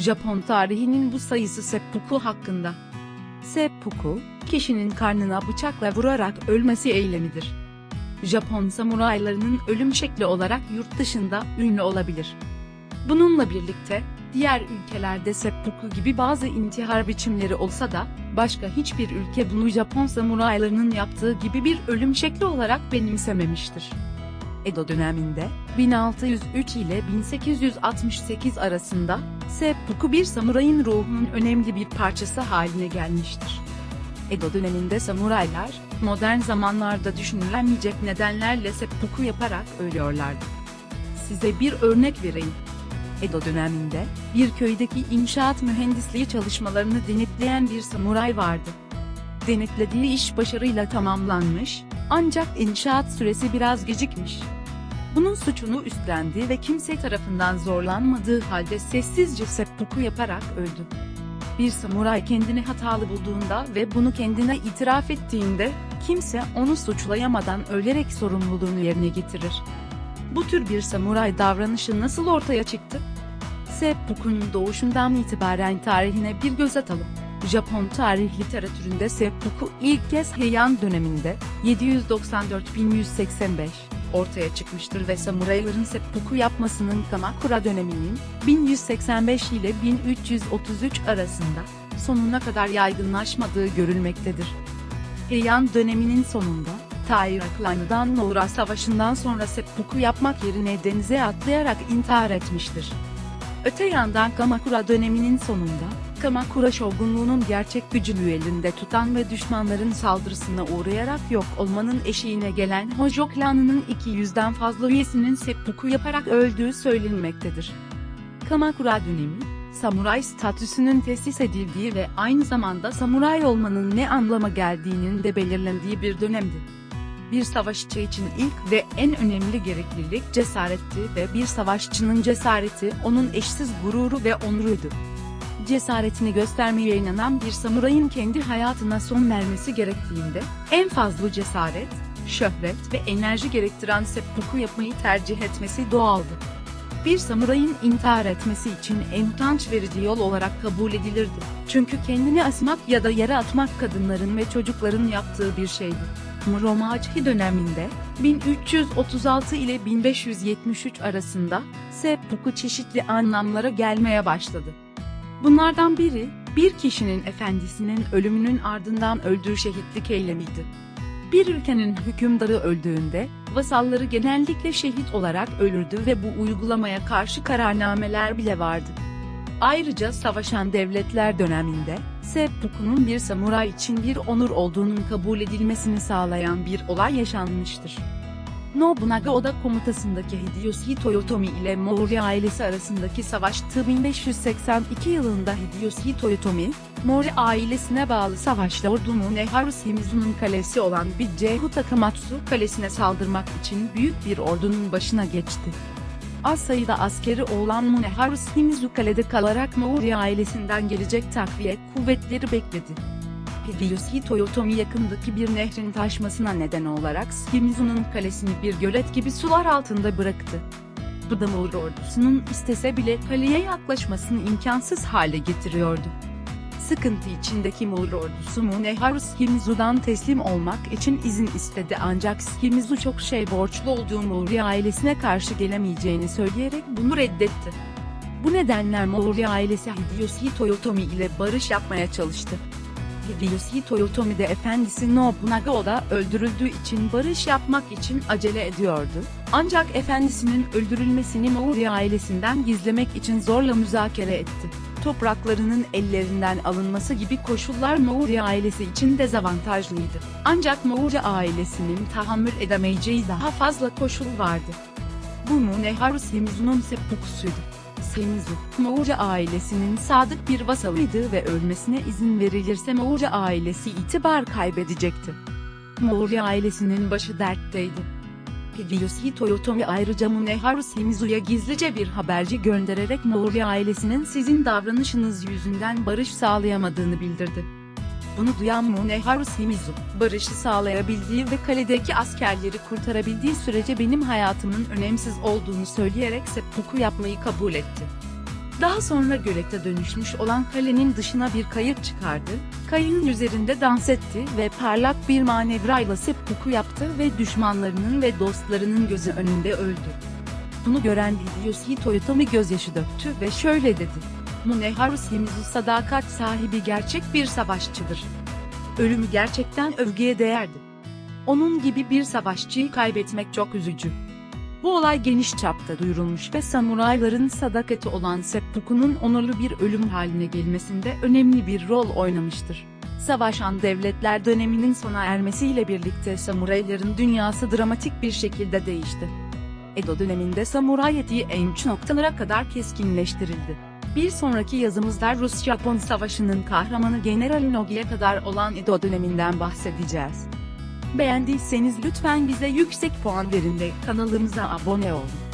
Japon tarihinin bu sayısı seppuku hakkında. Seppuku, kişinin karnına bıçakla vurarak ölmesi eylemidir. Japon samuraylarının ölüm şekli olarak yurt dışında ünlü olabilir. Bununla birlikte, diğer ülkelerde seppuku gibi bazı intihar biçimleri olsa da, başka hiçbir ülke bunu Japon samuraylarının yaptığı gibi bir ölüm şekli olarak benimsememiştir. Edo döneminde, 1603 ile 1868 arasında, seppuku bir samurayın ruhunun önemli bir parçası haline gelmiştir. Edo döneminde samuraylar, modern zamanlarda düşünülemeyecek nedenlerle seppuku yaparak ölüyorlardı. Size bir örnek vereyim. Edo döneminde, bir köydeki inşaat mühendisliği çalışmalarını denetleyen bir samuray vardı. Denetlediği iş başarıyla tamamlanmış, ancak inşaat süresi biraz gecikmiş. Bunun suçunu üstlendi ve kimse tarafından zorlanmadığı halde sessizce seppuku yaparak öldü. Bir samuray kendini hatalı bulduğunda ve bunu kendine itiraf ettiğinde, kimse onu suçlayamadan ölerek sorumluluğunu yerine getirir. Bu tür bir samuray davranışı nasıl ortaya çıktı? Seppuku'nun doğuşundan itibaren tarihine bir göz atalım. Japon tarih literatüründe seppuku ilk kez Heian döneminde 794-1185 ortaya çıkmıştır ve samurayların seppuku yapmasının Kamakura döneminin 1185 ile 1333 arasında sonuna kadar yaygınlaşmadığı görülmektedir. Heian döneminin sonunda, Taira klanından Noura Savaşı'ndan sonra seppuku yapmak yerine denize atlayarak intihar etmiştir. Öte yandan Kamakura döneminin sonunda, Kamakura şogunluğunun gerçek gücünü elinde tutan ve düşmanların saldırısına uğrayarak yok olmanın eşiğine gelen Hojo klanının 200'den fazla üyesinin seppuku yaparak öldüğü söylenmektedir. Kamakura dönemi, samuray statüsünün tesis edildiği ve aynı zamanda samuray olmanın ne anlama geldiğinin de belirlendiği bir dönemdi. Bir savaşçı için ilk ve en önemli gereklilik cesaretti ve bir savaşçının cesareti onun eşsiz gururu ve onuruydu. Cesaretini göstermeye inanan bir samurayın kendi hayatına son vermesi gerektiğinde, en fazla cesaret, şöhret ve enerji gerektiren seppuku yapmayı tercih etmesi doğaldı. Bir samurayın intihar etmesi için en utanç verici yol olarak kabul edilirdi. Çünkü kendini asmak ya da yere atmak kadınların ve çocukların yaptığı bir şeydi. Muromachi döneminde 1336 ile 1573 arasında seppuku çeşitli anlamlara gelmeye başladı. Bunlardan biri, bir kişinin efendisinin ölümünün ardından öldüğü şehitlik eylemiydi. Bir ülkenin hükümdarı öldüğünde, vasalları genellikle şehit olarak ölürdü ve bu uygulamaya karşı kararnameler bile vardı. Ayrıca savaşan devletler döneminde, seppuku'nun bir samuray için bir onur olduğunun kabul edilmesini sağlayan bir olay yaşanmıştır. Nobunaga Oda komutasındaki Hideyoshi Toyotomi ile Mori ailesi arasındaki savaştı 1582 yılında Hideyoshi Toyotomi, Mori ailesine bağlı savaşta ordu Muneharu Shimizu'nun kalesi olan Bijehu Takamatsu kalesine saldırmak için büyük bir ordunun başına geçti. Az sayıda askeri olan Muneharu Shimizu kalede kalarak Mori ailesinden gelecek takviye kuvvetleri bekledi. Hideyoshi Toyotomi yakındaki bir nehrin taşmasına neden olarak Shimizu'nun kalesini bir gölet gibi sular altında bıraktı. Bu da Mori ordusunun istese bile kaleye yaklaşmasını imkansız hale getiriyordu. Sıkıntı içindeki Mori ordusu Muneharu Shimizu'dan teslim olmak için izin istedi ancak Shimizu çok şey borçlu olduğu Mori ailesine karşı gelemeyeceğini söyleyerek bunu reddetti. Bu nedenle Mori ailesi Hideyoshi Toyotomi ile barış yapmaya çalıştı. Hideyoshi Toyotomi de efendisi Nobunaga öldürüldüğü için barış yapmak için acele ediyordu. Ancak efendisinin öldürülmesini Mori ailesinden gizlemek için zorla müzakere etti. Topraklarının ellerinden alınması gibi koşullar Mori ailesi için dezavantajlıydı. Ancak Mori ailesinin tahammül edemeyeceği daha fazla koşul vardı. Bu Muneharu Shimizu'nun seppukusuydu. Shimizu, Mori ailesinin sadık bir vasalıydı ve ölmesine izin verilirse Mori ailesi itibar kaybedecekti. Mori ailesinin başı dertteydi. Hideyoshi Toyotomi ayrıca Muneharu Shimizu'ya gizlice bir haberci göndererek Mori ailesinin sizin davranışınız yüzünden barış sağlayamadığını bildirdi. Bunu duyan Muneharu Shimizu, barışı sağlayabildiği ve kaledeki askerleri kurtarabildiği sürece benim hayatımın önemsiz olduğunu söyleyerek seppuku yapmayı kabul etti. Daha sonra gölete dönüşmüş olan kalenin dışına bir kayık çıkardı, kayığın üzerinde dans etti ve parlak bir manevrayla seppuku yaptı ve düşmanlarının ve dostlarının gözü önünde öldü. Bunu gören Hideyoshi Toyotomi gözyaşı döktü ve şöyle dedi. Muneharu Shimizu sadakat sahibi gerçek bir savaşçıdır. Ölümü gerçekten övgüye değerdi. Onun gibi bir savaşçıyı kaybetmek çok üzücü. Bu olay geniş çapta duyurulmuş ve samurayların sadakati olan seppuku'nun onurlu bir ölüm haline gelmesinde önemli bir rol oynamıştır. Savaşan devletler döneminin sona ermesiyle birlikte samurayların dünyası dramatik bir şekilde değişti. Edo döneminde samuray etiği en uç noktalara kadar keskinleştirildi. Bir sonraki yazımızda Rus-Japon Savaşı'nın kahramanı General Inogi'ye kadar olan Edo döneminden bahsedeceğiz. Beğendiyseniz lütfen bize yüksek puan verin ve kanalımıza abone olun.